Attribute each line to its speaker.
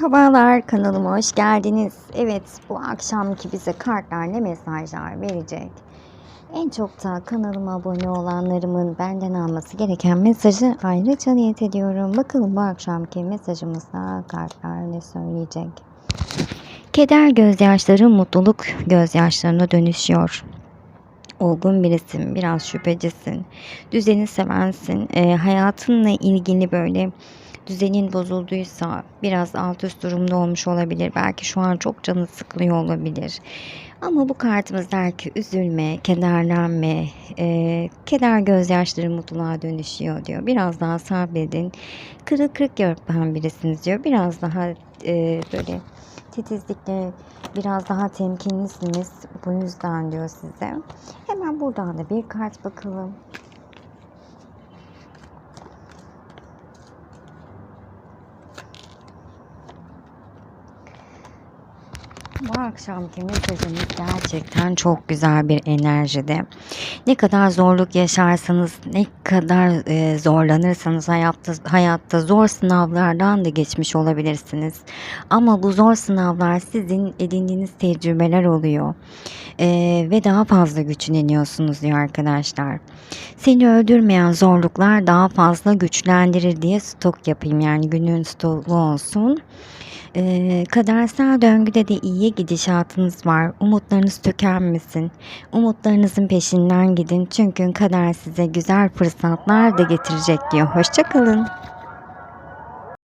Speaker 1: Merhabalar kanalıma hoş geldiniz. Evet bu akşamki bize kartlar ne mesajlar verecek? En çok da kanalıma abone olanlarımın benden alması gereken mesajı ayrıca niyet ediyorum. Bakalım bu akşamki mesajımızda kartlar ne söyleyecek? Keder gözyaşları mutluluk gözyaşlarına dönüşüyor. Olgun birisin, biraz şüphecisin, düzeni sevensin, e, hayatınla ilgili böyle düzenin bozulduysa biraz alt üst durumda olmuş olabilir. Belki şu an çok canı sıkılıyor olabilir. Ama bu kartımız der ki üzülme, kederlenme, e, keder gözyaşları mutluluğa dönüşüyor diyor. Biraz daha sabredin, kırık kırık yapan birisiniz diyor. Biraz daha e, böyle titizlikle biraz daha temkinlisiniz. Bu yüzden diyor size. Hemen buradan da bir kart bakalım. Bu akşamki mesajımız gerçekten çok güzel bir enerjide. Ne kadar zorluk yaşarsanız, ne kadar e, zorlanırsanız hayatta, hayatta zor sınavlardan da geçmiş olabilirsiniz. Ama bu zor sınavlar sizin edindiğiniz tecrübeler oluyor. E, ve daha fazla güçleniyorsunuz diyor arkadaşlar. Seni öldürmeyen zorluklar daha fazla güçlendirir diye stok yapayım. Yani günün stoku olsun. Ee, kadersel döngüde de gidişatınız var. Umutlarınız tükenmesin. Umutlarınızın peşinden gidin. Çünkü kader size güzel fırsatlar da getirecek diyor. Hoşçakalın.